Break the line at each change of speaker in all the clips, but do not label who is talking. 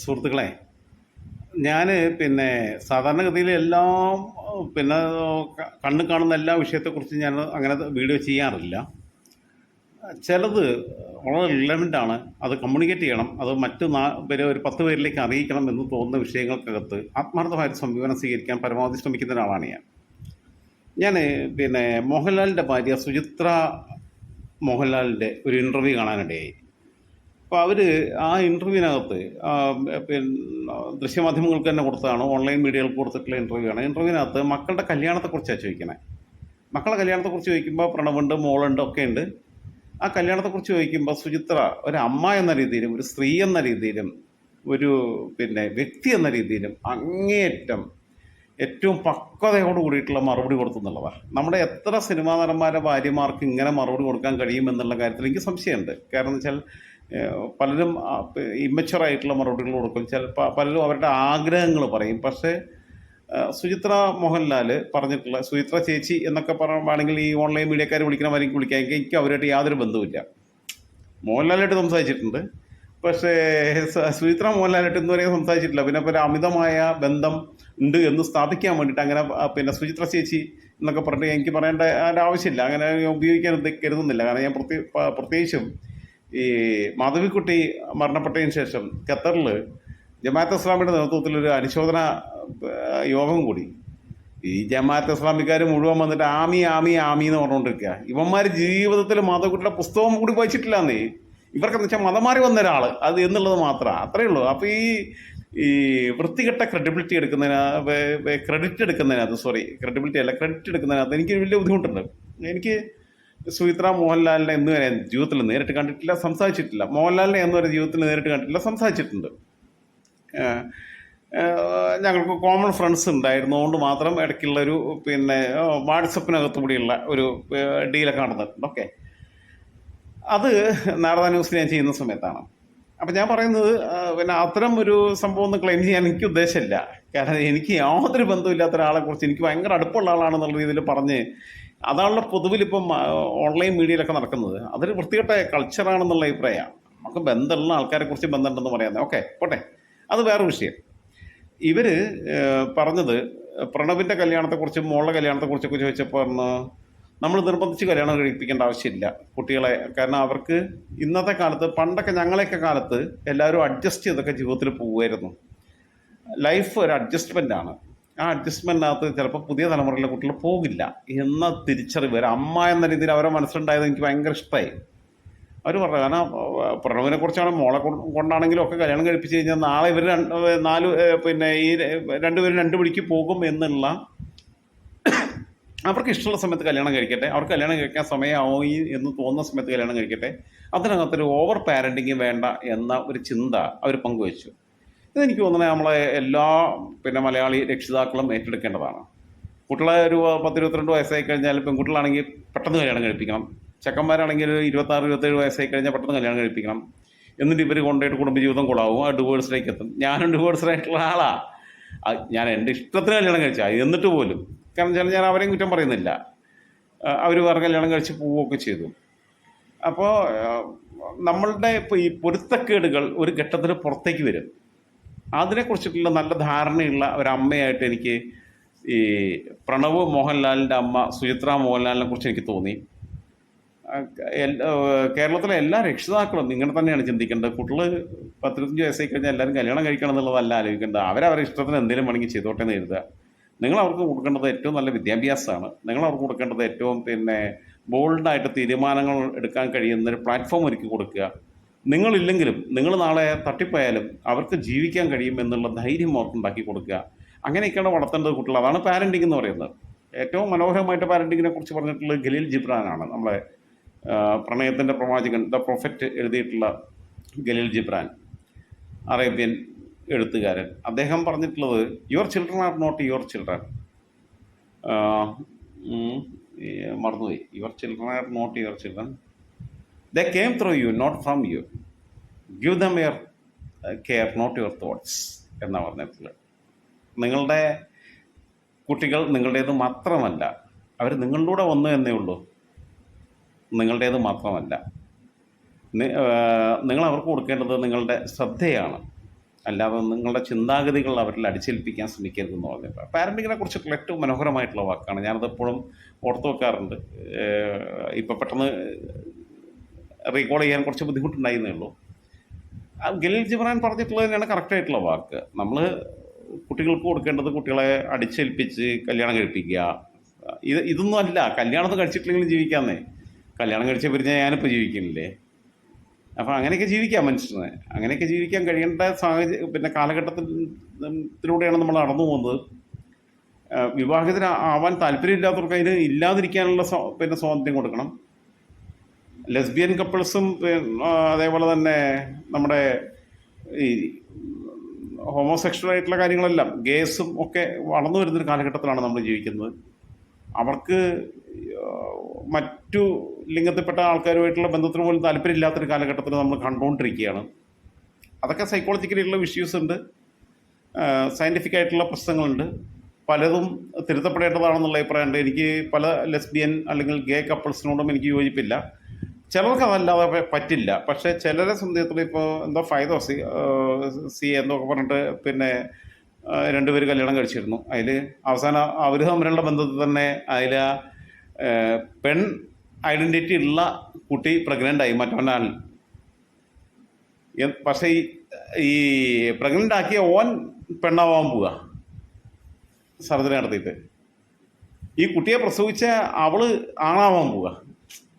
സുഹൃത്തുക്കളെ ഞാൻ പിന്നെ സാധാരണഗതിയിൽ എല്ലാം പിന്നെ കണ്ണ് കാണുന്ന എല്ലാ വിഷയത്തെക്കുറിച്ച് ഞാൻ അങ്ങനെ വീഡിയോ ചെയ്യാറില്ല. ചിലത് വളരെ റിലവന്റ് ആണ്. അത് കമ്മ്യൂണിക്കേറ്റ് ചെയ്യണം. അത് മറ്റു നാ പേര് ഒരു പത്ത് പേരിലേക്ക് അറിയിക്കണം എന്ന് തോന്നുന്ന വിഷയങ്ങൾക്കകത്ത് ആത്മാർത്ഥമായിട്ട് സമീപനം സ്വീകരിക്കാൻ പരമാവധി ശ്രമിക്കുന്ന ഒരാളാണ് ഞാൻ. ഞാൻ പിന്നെ മോഹൻലാലിന്റെ ഭാര്യ സുചിത്ര മോഹൻലാലിന്റെ ഒരു ഇന്റർവ്യൂ കാണാനിടയായി. അപ്പോൾ അവർ ആ ഇന്റർവ്യൂവിനകത്ത് പിന്നെ ദൃശ്യമാധ്യമങ്ങൾക്ക് തന്നെ കൊടുത്തതാണ് ഓൺലൈൻ മീഡിയകൾക്ക് കൊടുത്തിട്ടുള്ള ഇന്റർവ്യൂ ആണ്. ഇന്റർവ്യൂവിനകത്ത് മക്കളുടെ കല്യാണത്തെക്കുറിച്ചാണ് ചോദിക്കണേ മക്കളുടെ കല്യാണത്തെക്കുറിച്ച് ചോദിക്കുമ്പോൾ പ്രണവുണ്ട് മോളുണ്ട് ഒക്കെ ഉണ്ട് ആ കല്യാണത്തെക്കുറിച്ച് ചോദിക്കുമ്പോൾ സുചിത്ര ഒരു അമ്മ എന്ന രീതിയിലും ഒരു സ്ത്രീ എന്ന രീതിയിലും ഒരു പിന്നെ വ്യക്തി എന്ന രീതിയിലും അങ്ങേയറ്റം ഏറ്റവും പക്വതയോട് കൂടിയിട്ടുള്ള മറുപടി കൊടുത്തു എന്നുള്ളതാണ് നമ്മുടെ എത്ര സിനിമാ നടന്മാരെ ഭാര്യമാർക്ക് ഇങ്ങനെ മറുപടി കൊടുക്കാൻ കഴിയും എന്നുള്ള കാര്യത്തിൽ എനിക്ക് സംശയമുണ്ട്. കാരണം വെച്ചാൽ പലരും ഇമ്മച്ചുറായിട്ടുള്ള മറുപടികൾ കൊടുക്കും. ചിലപ്പോൾ പലരും അവരുടെ ആഗ്രഹങ്ങൾ പറയും. പക്ഷേ സുചിത്ര മോഹൻലാൽ പറഞ്ഞിട്ടുള്ള സുചിത്ര ചേച്ചി എന്നൊക്കെ പറയുകയാണെങ്കിൽ ഈ ഓൺലൈൻ മീഡിയക്കാർ വിളിക്കണമാരെങ്കിൽ വിളിക്കാമെങ്കിൽ എനിക്ക് അവരായിട്ട് യാതൊരു ബന്ധവുമില്ല. മോഹൻലാലായിട്ട് സംസാരിച്ചിട്ടുണ്ട്. പക്ഷേ സുചിത്ര മോഹൻലാലായിട്ട് ഇന്ന് വരെ സംസാരിച്ചിട്ടില്ല. പിന്നെ ഒരു അമിതമായ ബന്ധം ഉണ്ട് എന്ന് സ്ഥാപിക്കാൻ വേണ്ടിയിട്ട് അങ്ങനെ പിന്നെ സുചിത്ര ചേച്ചി എന്നൊക്കെ പറഞ്ഞിട്ട് എനിക്ക് പറയേണ്ട ആവശ്യമില്ല. അങ്ങനെ ഉപയോഗിക്കാൻ കരുതുന്നില്ല. കാരണം ഞാൻ പ്രത്യേക പ്രത്യേകിച്ചും ഈ മാധവിക്കുട്ടി മരണപ്പെട്ടതിന് ശേഷം ഖത്തറിൽ ജമാഅത്ത് ഇസ്ലാമിയുടെ നേതൃത്വത്തിൽ ഒരു അനുശോചന യോഗം കൂടി. ഈ ജമാഅത്ത് ഇസ്ലാമിക്കാർ മുഴുവൻ വന്നിട്ട് ആമി ആമി ആമി എന്ന് പറഞ്ഞുകൊണ്ടിരിക്കുക. ഇവന്മാർ ജീവിതത്തിൽ മാധവിക്കുട്ടിയുടെ പുസ്തകം കൂടി വായിച്ചിട്ടില്ലാന്നേ. ഇവർക്കെന്ന് വെച്ചാൽ മതം മാറി വന്ന ഒരാൾ അത് എന്നുള്ളത് മാത്രമാണ് അത്രയേ ഉള്ളൂ. അപ്പോൾ ഈ ഈ വൃത്തികെട്ട ക്രെഡിബിലിറ്റി എടുക്കുന്നതിന് ക്രെഡിറ്റ് എടുക്കുന്നതിനകത്ത് സോറി ക്രെഡിബിലിറ്റി അല്ല ക്രെഡിറ്റ് എടുക്കുന്നതിനകത്ത് എനിക്ക് വലിയ ബുദ്ധിമുട്ടുണ്ട്. എനിക്ക് സുചിത്ര മോഹൻലാലിനെ എന്ന് വരെ ജീവിതത്തിൽ നേരിട്ട് കണ്ടിട്ടില്ല സംസാരിച്ചിട്ടില്ല. മോഹൻലാലിനെ എന്ന് വരെ ജീവിതത്തിൽ നേരിട്ട് കണ്ടിട്ടില്ല സംസാരിച്ചിട്ടുണ്ട്. ഞങ്ങൾക്ക് കോമൺ ഫ്രണ്ട്സ് ഉണ്ടായിരുന്നതുകൊണ്ട് മാത്രം ഇടയ്ക്കുള്ളൊരു പിന്നെ വാട്സപ്പിനകത്തുകൂടിയുള്ള ഒരു ഡീലൊക്കെ നടന്നിട്ടുണ്ട്. ഓക്കെ അത് നാരദ ന്യൂസ് ഞാൻ ചെയ്യുന്ന സമയത്താണ്. അപ്പം ഞാൻ പറയുന്നത് പിന്നെ അത്തരം ഒരു സംഭവം ഒന്ന് ക്ലെയിം ചെയ്യാൻ എനിക്ക് ഉദ്ദേശമില്ല. കാരണം എനിക്ക് യാതൊരു ബന്ധമില്ലാത്ത ഒരാളെ കുറിച്ച് എനിക്ക് ഭയങ്കര അടുപ്പമുള്ള ആളാണെന്നുള്ള രീതിയിൽ പറഞ്ഞ് അതാണല്ലോ പൊതുവിൽ ഇപ്പം ഓൺലൈൻ മീഡിയയിലൊക്കെ നടക്കുന്നത്. അതൊരു വൃത്തികെട്ട കൾച്ചറാണെന്നുള്ള അഭിപ്രായമാണ്. നമുക്ക് ബന്ധമുള്ള ആൾക്കാരെ കുറിച്ച് ബന്ധമുണ്ടെന്ന് പറയാം. ഓക്കെ പോട്ടെ. അത് വേറെ വിഷയം. ഇവർ പറഞ്ഞത് പ്രണവിന്റെ കല്യാണത്തെക്കുറിച്ചും മോളുടെ കല്യാണത്തെക്കുറിച്ചൊക്കെ ചോദിച്ചപ്പോൾ പറഞ്ഞു നമ്മൾ നിർബന്ധിച്ച് കല്യാണം കഴിപ്പിക്കേണ്ട ആവശ്യമില്ല കുട്ടികളെ. കാരണം അവർക്ക് ഇന്നത്തെ കാലത്ത് പണ്ടൊക്കെ ഞങ്ങളെയൊക്കെ കാലത്ത് എല്ലാവരും അഡ്ജസ്റ്റ് ചെയ്തൊക്കെ ജീവിതത്തിൽ പോകുമായിരുന്നു ലൈഫ് ഒരു അഡ്ജസ്റ്റ്മെന്റാണ് ആ അഡ്ജസ്റ്റ്മെന്റിനകത്ത് ചിലപ്പോൾ പുതിയ തലമുറയിലെ കുട്ടികൾ പോകില്ല എന്ന തിരിച്ചറിവ്. ഒരു അമ്മ എന്ന രീതിയിൽ അവരെ മനസ്സിലുണ്ടായത് എനിക്ക് ഭയങ്കര ഇഷ്ടമായി. അവർ പറഞ്ഞു കാരണം പ്രണവിനെ കുറിച്ചാണ് മോളെ കൊണ്ടാണെങ്കിലും ഒക്കെ കല്യാണം കഴിപ്പിച്ച് കഴിഞ്ഞാൽ നാളെ ഇവർ രണ്ട് നാല് പിന്നെ ഈ രണ്ടുപേരും രണ്ട് പിടിക്ക് പോകും എന്നുള്ള അവർക്ക് ഇഷ്ടമുള്ള സമയത്ത് കല്യാണം കഴിക്കട്ടെ. അവർക്ക് കല്യാണം കഴിക്കാൻ സമയമായി എന്ന് തോന്നുന്ന സമയത്ത് കല്യാണം കഴിക്കട്ടെ. അതിനകത്തൊരു ഓവർ പാരന്റിങ് വേണ്ട എന്ന ഒരു ചിന്ത അവർ പങ്കുവച്ചു. ഇതെനിക്ക് തോന്നുന്നത് നമ്മളെ എല്ലാ പിന്നെ മലയാളി രക്ഷിതാക്കളും ഏറ്റെടുക്കേണ്ടതാണ്. കുട്ടികളെ ഒരു പത്ത് ഇരുപത്തിരണ്ട് വയസ്സായി കഴിഞ്ഞാൽ പെൺകുട്ടികളാണെങ്കിൽ പെട്ടെന്ന് കല്യാണം കഴിപ്പിക്കണം. ചെക്കന്മാരാണെങ്കിൽ ഒരു ഇരുപത്താറ് ഇരുപത്തേഴ് വയസ്സായി കഴിഞ്ഞാൽ പെട്ടെന്ന് കല്യാണം കഴിപ്പിക്കണം. എന്നിട്ട് ഇവർ കൊണ്ടുപോയിട്ട് കുടുംബജീവിതം കൊളാവും. ആ ഡിവോഴ്സിലേക്ക് എത്തും. ഞാനും ഡിവോഴ്സിലായിട്ടുള്ള ആളാണ് ഞാൻ എന്റെ ഇഷ്ടത്തിന് കല്യാണം കഴിച്ചാൽ എന്നിട്ട് പോലും കാരണം വെച്ചാൽ ഞാൻ അവരെയും കുറ്റം പറയുന്നില്ല. അവർ വേറെ കല്യാണം കഴിച്ച് പോവുകയൊക്കെ ചെയ്തു. അപ്പോൾ നമ്മളുടെ ഇപ്പോൾ ഈ പൊരുത്തക്കേടുകൾ ഒരു ഘട്ടത്തിൽ പുറത്തേക്ക് വരും. അതിനെക്കുറിച്ചിട്ടുള്ള നല്ല ധാരണയുള്ള ഒരമ്മയായിട്ട് എനിക്ക് ഈ പ്രണവ് മോഹൻലാലിന്റെ അമ്മ സുചിത്ര മോഹൻലാലിനെ കുറിച്ച് എനിക്ക് തോന്നി. കേരളത്തിലെ എല്ലാ രക്ഷിതാക്കളും ഇങ്ങനെ തന്നെയാണ് ചിന്തിക്കേണ്ടത്. കുട്ടികൾ പത്തിരുപത്തഞ്ച് വയസ്സായി കഴിഞ്ഞാൽ എല്ലാവരും കല്യാണം കഴിക്കണം എന്നുള്ളതല്ല ആലോചിക്കേണ്ടത്. അവരവരുടെ ഇഷ്ടത്തിന് എന്തെങ്കിലും വേണമെങ്കിൽ ചെയ്തോട്ടെ എന്ന് എഴുതുക നിങ്ങൾ അവർക്ക് കൊടുക്കേണ്ടത് ഏറ്റവും നല്ല വിദ്യാഭ്യാസമാണ്. നിങ്ങൾ അവർക്ക് കൊടുക്കേണ്ടത് ഏറ്റവും പിന്നെ ബോൾഡായിട്ട് തീരുമാനങ്ങൾ എടുക്കാൻ കഴിയുന്ന ഒരു പ്ലാറ്റ്ഫോം ഒരുക്കി കൊടുക്കുക. നിങ്ങളില്ലെങ്കിലും നിങ്ങൾ നാളെ തട്ടിപ്പോയാലും അവർക്ക് ജീവിക്കാൻ കഴിയും എന്നുള്ള ധൈര്യം അവർക്കുണ്ടാക്കി കൊടുക്കുക. അങ്ങനെയൊക്കെയാണ് വളർത്തേണ്ടത് കുട്ടികൾ. അതാണ് പാരന്റിംഗ് എന്ന് പറയുന്നത്. ഏറ്റവും മനോഹരമായിട്ട് പാരന്റിങ്ങിനെ കുറിച്ച് പറഞ്ഞിട്ടുള്ളത് ഖലീൽ ജിബ്രാനാണ്. നമ്മളെ പ്രണയത്തിന്റെ പ്രവാചകൻ ദ പ്രൊഫറ്റ് എഴുതിയിട്ടുള്ള ഖലീൽ ജിബ്രാൻ. അറേബ്യൻ എഴുത്തുകാരൻ. അദ്ദേഹം പറഞ്ഞിട്ടുള്ളത് your children are not your children മറന്നുപോയി. Your children are not your children they came through you not from you give them your care not your thoughts എന്നാണ് പറഞ്ഞിട്ടുള്ളത്. നിങ്ങളുടെ കുട്ടികൾ നിങ്ങളുടേത് മാത്രമല്ല അവർ നിങ്ങളിലൂടെ വന്നു എന്നേ ഉള്ളൂ. നിങ്ങളുടേത് മാത്രമല്ല. നിങ്ങൾ അവർക്ക് കൊടുക്കേണ്ടത് നിങ്ങളുടെ ശ്രദ്ധയാണ്. അല്ലാതെ നിങ്ങളുടെ ചിന്താഗതികൾ അവരിൽ അടിച്ചേൽപ്പിക്കാൻ ശ്രമിക്കരുതെന്ന് പറഞ്ഞു പാരന്റിങ്ങിനെ കുറിച്ചിട്ടുള്ള ഏറ്റവും മനോഹരമായിട്ടുള്ള വാക്കാണ്. ഞാനത് എപ്പോഴും ഓർത്തു വെക്കാറുണ്ട്. ഇപ്പോൾ പെട്ടെന്ന് റീകോൾ ചെയ്യാൻ കുറച്ച് ബുദ്ധിമുട്ടുണ്ടായിരുന്നേ ഉള്ളൂ. ഗലീൽ ജിബ്രാൻ പറഞ്ഞിട്ടുള്ളത് തന്നെയാണ് കറക്റ്റായിട്ടുള്ള വാക്ക്. നമ്മൾ കുട്ടികൾക്ക് കൊടുക്കേണ്ടത് കുട്ടികളെ അടിച്ചേൽപ്പിച്ച് കല്യാണം കഴിപ്പിക്കുക. ഇത് ഇതൊന്നും അല്ല. കല്യാണത്തിൽ കഴിച്ചിട്ടില്ലെങ്കിലും ജീവിക്കാമെന്നേ. കല്യാണം കഴിച്ച പിരിഞ്ഞാൽ ഞാനിപ്പോൾ ജീവിക്കുന്നില്ലേ? അപ്പോൾ അങ്ങനെയൊക്കെ ജീവിക്കാം മനുഷ്യന്. അങ്ങനെയൊക്കെ ജീവിക്കാൻ കഴിയേണ്ട സാഹചര്യം പിന്നെ കാലഘട്ടത്തിലൂടെയാണ് നമ്മൾ നടന്നു പോകുന്നത്. വിവാഹത്തിന് ആവാൻ താല്പര്യമില്ലാത്തവർക്ക് അതിന് ഇല്ലാതിരിക്കാനുള്ള പിന്നെ സ്വാതന്ത്ര്യം കൊടുക്കണം. ലെസ്ബിയൻ കപ്പിൾസും അതേപോലെ തന്നെ നമ്മുടെ ഈ ഹോമോസെക്ഷൽ ആയിട്ടുള്ള കാര്യങ്ങളെല്ലാം ഗേസും ഒക്കെ വളർന്നു വരുന്നൊരു കാലഘട്ടത്തിലാണ് നമ്മൾ ജീവിക്കുന്നത്. അവർക്ക് മറ്റു ലിംഗത്തിൽപ്പെട്ട ആൾക്കാരുമായിട്ടുള്ള ബന്ധത്തിന് പോലും താല്പര്യമില്ലാത്തൊരു കാലഘട്ടത്തിൽ നമ്മൾ കണ്ടുകൊണ്ടിരിക്കുകയാണ്. അതൊക്കെ സൈക്കോളജിക്കലായിട്ടുള്ള ഇഷ്യൂസ് ഉണ്ട്. സയന്റിഫിക് ആയിട്ടുള്ള പ്രശ്നങ്ങളുണ്ട്. പലതും തിരുത്തപ്പെടേണ്ടതാണെന്നുള്ള അഭിപ്രായമുണ്ട്. എനിക്ക് പല ലെസ്ബിയൻ അല്ലെങ്കിൽ ഗേ കപ്പിൾസിനോടും എനിക്ക് യോജിപ്പില്ല. ചിലർക്ക് അതല്ലാതെ പറ്റില്ല. പക്ഷേ ചിലരെ സംബന്ധിച്ചിടത്തോളം ഇപ്പോൾ എന്തോ ഫൈദോ സി സി എന്നൊക്കെ പറഞ്ഞിട്ട് പിന്നെ രണ്ടുപേര് കല്യാണം കഴിച്ചിരുന്നു. അതിൽ അവസാനം അവർ തമ്മിലുള്ള ബന്ധത്തിൽ തന്നെ അതിൽ പെൺ ഐഡന്റിറ്റി ഉള്ള കുട്ടി പ്രഗ്നന്റ് ആയി. മറ്റവനാൽ എ- പക്ഷേ ഈ ഈ പ്രഗ്നന്റ് ആക്കിയ ഓൻ പെണ്ണാവാൻ പോവുക സർജറി നടത്തിയിട്ട്. ഈ കുട്ടിയെ പ്രസവിച്ച അവൾ ആണാവാൻ പോവുക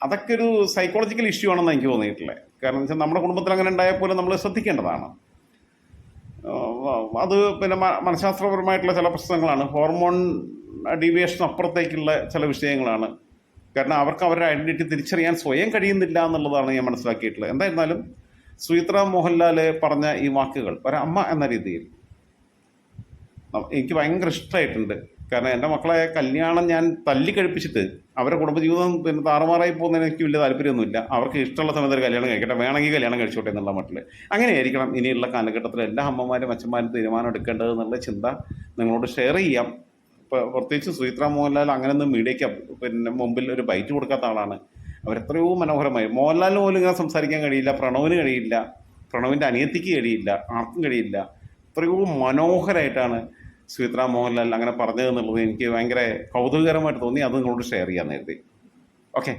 അതൊക്കെ ഒരു സൈക്കോളജിക്കൽ ഇഷ്യൂ ആണെന്ന് എനിക്ക് തോന്നിയിട്ടില്ല കാരണം വെച്ചാൽ നമ്മുടെ കുടുംബത്തിൽ അങ്ങനെ ഉണ്ടായാൽ പോലും നമ്മൾ ശ്രദ്ധിക്കേണ്ടതാണ്. അത് പിന്നെ മനഃശാസ്ത്രപരമായിട്ടുള്ള ചില പ്രശ്നങ്ങളാണ്. ഹോർമോൺ ഡീവിയേഷൻ അപ്പുറത്തേക്കുള്ള ചില വിഷയങ്ങളാണ്. കാരണം അവർക്ക് അവരുടെ ഐഡന്റിറ്റി തിരിച്ചറിയാൻ സ്വയം കഴിയുന്നില്ല എന്നുള്ളതാണ് ഞാൻ മനസ്സിലാക്കിയിട്ടുള്ളത്. എന്തായിരുന്നാലും സുചിത്ര മോഹൻലാൽ പറഞ്ഞ ഈ വാക്കുകൾ ഒരമ്മ എന്ന രീതിയിൽ എനിക്ക് ഭയങ്കര ഇഷ്ടമായിട്ടുണ്ട്. കാരണം എന്റെ മക്കളെ കല്യാണം ഞാൻ തല്ലിക്കഴിപ്പിച്ചിട്ട് അവരുടെ കുടുംബജീവിതം പിന്നെ താറുമാറായി പോകുന്നതിന് എനിക്ക് വലിയ താല്പര്യമൊന്നുമില്ല. അവർക്ക് ഇഷ്ടമുള്ള സമയത്ത് കല്യാണം കഴിക്കട്ടെ വേണമെങ്കിൽ കല്യാണം കഴിച്ചോട്ടെ എന്നുള്ള മട്ടിൽ അങ്ങനെയായിരിക്കണം ഇനിയുള്ള കാലഘട്ടത്തിൽ എല്ലാ അമ്മമാരും അച്ഛന്മാരും തീരുമാനം എടുക്കേണ്ടത് എന്നുള്ള ചിന്ത നിങ്ങളോട് ഷെയർ ചെയ്യാം. പ്രത്യേകിച്ച് സുചിത്ര മോഹൻലാൽ അങ്ങനെയൊന്നും മീഡിയയ്ക്ക് പിന്നെ മുമ്പിൽ ഒരു ബൈറ്റ് കൊടുക്കാത്ത ആളാണ്. അവരെത്രയോ മനോഹരമായി. മോഹൻലാലിന് പോലും ഇങ്ങനെ സംസാരിക്കാൻ കഴിയില്ല പ്രണവിന് കഴിയില്ല പ്രണവിന്റെ അനിയത്തിക്ക് കഴിയില്ല ആർക്കും കഴിയില്ല. എത്രയോ മനോഹരമായിട്ടാണ് സുചിത്ര മോഹൻലാൽ അങ്ങനെ പറഞ്ഞത് എന്നുള്ളത് എനിക്ക് ഭയങ്കര കൗതുകകരമായിട്ട് തോന്നി. അത് നിങ്ങളോട് ഷെയർ ചെയ്യാൻ നേരത്തെ. ഓക്കെ